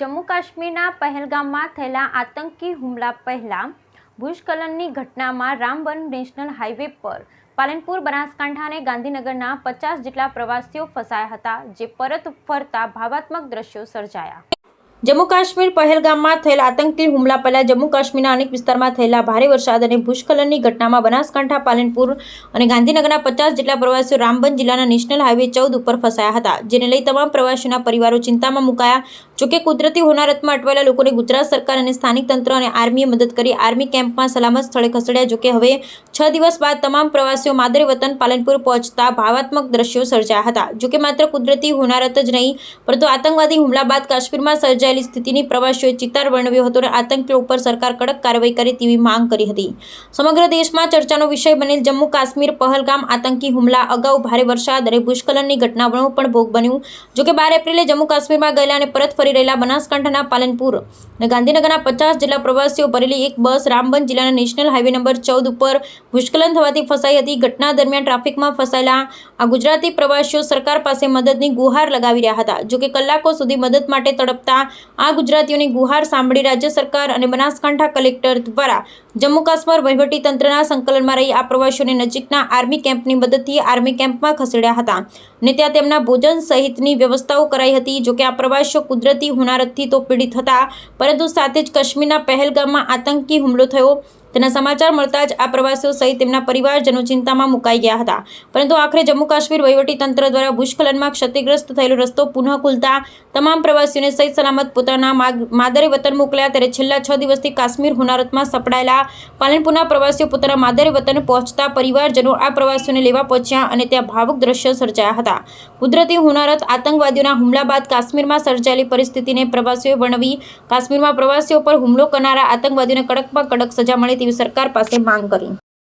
જમ્મુ કાશ્મીરના પહેલગામમાં થયેલા આતંકી હુમલા પહેલા ભૂસ્ખલનની ઘટનામાં રામબન નેશનલ હાઈવે પર પાલનપુર બનાસકાંઠા અને ગાંધીનગરના પચાસ જેટલા પ્રવાસીઓ ફસાયા હતા, જે પરત ફરતા ભાવાત્મક દ્રશ્યો સર્જાયા. જમ્મુ કાશ્મીર પહેલગામમાં થયેલા આતંકી હુમલા પહેલા જમ્મુ કાશ્મીરના અનેક વિસ્તારમાં થયેલા ભારે વરસાદ અને ભૂસ્ખલનની ઘટનામાં બનાસકાંઠા, પાલનપુર અને ગાંધીનગરના પચાસ જેટલા પ્રવાસીઓ રામબન જિલ્લાના નેશનલ હાઈવે ચૌદ ઉપર ફસાયા હતા, જેને લઈ તમામ પ્રવાસીઓના પરિવારો ચિંતામાં મુકાયા જોકે કુદરતી હોનારતમાં અટવાયેલા લોકોને ગુજરાત સરકાર અને સ્થાનિક તંત્ર અને આર્મીએ મદદ કરી આર્મી કેમ્પમાં સલામત સ્થળે ખસેડ્યા જોકે હવે છ દિવસ બાદ તમામ પ્રવાસીઓ માદરે વતન પાલનપુર પહોંચતા ભાવાત્મક દ્રશ્યો સર્જાયા હતા. જોકે માત્ર કુદરતી હોનારત જ નહીં, પરંતુ આતંકવાદી હુમલા બાદ કાશ્મીરમાં સર્જાયેલી સ્થિતિની પ્રવાસીઓએ ચિતાર વર્ણવ્યો હતો અને આતંકીઓ ઉપર સરકાર કડક કાર્યવાહી કરે તેવી માંગ કરી હતી. સમગ્ર દેશમાં ચર્ચાનો વિષય બનેલ જમ્મુ કાશ્મીર, પહલગામ આતંકી હુમલા, અગાઉ ભારે વરસાદ અને ભૂસ્ખલનની ઘટનાઓનો પણ ભોગ બન્યું. જોકે બાર એપ્રિલે જમ્મુ કાશ્મીરમાં ગયેલા અને પરત ફરી રહેલા બનાસકાંઠાના પાલનપુર અને ગાંધીનગરના પચાસ જેટલા પ્રવાસીઓ ભરેલી એક બસ રામબન જિલ્લાના નેશનલ હાઈવે નંબર ચૌદ ઉપર ભૂસ્ખલન થવાથી ફસાઈ હતી. ઘટના દરમિયાન ટ્રાફિકમાં ફસાયેલા આ ગુજરાતી પ્રવાસીઓ સરકાર પાસે મદદની ગુહાર લગાવી રહ્યા હતા. જોકે કલાકો સુધી મદદ માટે તડપતા આ ગુજરાતીઓની ગુહાર સાંભળી રાજ્ય સરકાર અને બનાસકાંઠા કલેક્ટર દ્વારા જમ્મુ કાશ્મીર વહીવટી તંત્રના સંકલનમાં રહી આ પ્રવાસીઓને નજીકના આર્મી કેમ્પની મદદથી આર્મી કેમ્પમાં ખસેડ્યા હતા. અને ત્યાં તેમના ભોજન સહિતની વ્યવસ્થાઓ કરાઈ હતી. જોકે આ પ્રવાસીઓ કુદરતી હુનારતથી તો પીડિત હતા, પરંતુ સાથે જ કાશ્મીરના પહેલગામમાં આતંકી હુમલો થયો. તેના સમાચાર મળતા જ આ પ્રવાસીઓ સહિત તેમના પરિવારજનો ચિંતામાં મુકાઈ ગયા હતા. પરંતુ આખરે જમ્મુ કાશ્મીર તંત્ર દ્વારા ભૂસ્ખલનમાં ક્ષતિગ્રસ્ત થયેલો રસ્તો પુનઃ ખુલતા તમામ પ્રવાસીઓને સહિત સલામત પોતાના માદરે વતન મોકલ્યા ત્યારે છેલ્લા છ દિવસથી કાશ્મીર હુનારતમાં સપડાયેલા પાલનપુરના પ્રવાસીઓ પોતાના માદરે વતન પહોંચતા પરિવારજનો આ પ્રવાસીઓને લેવા પહોંચ્યા અને ત્યાં ભાવુક દ્રશ્યો સર્જાયા હતા. કુદરતી હોનારત, આતંકવાદીઓના હુમલા બાદ કાશ્મીરમાં સર્જાયેલી પરિસ્થિતિને પ્રવાસીઓએ વર્ણવી કાશ્મીરમાં પ્રવાસીઓ પર હુમલો કરનારા આતંકવાદીઓને કડકમાં કડક સજા મળે તેવી સરકાર પાસે માંગ કરી.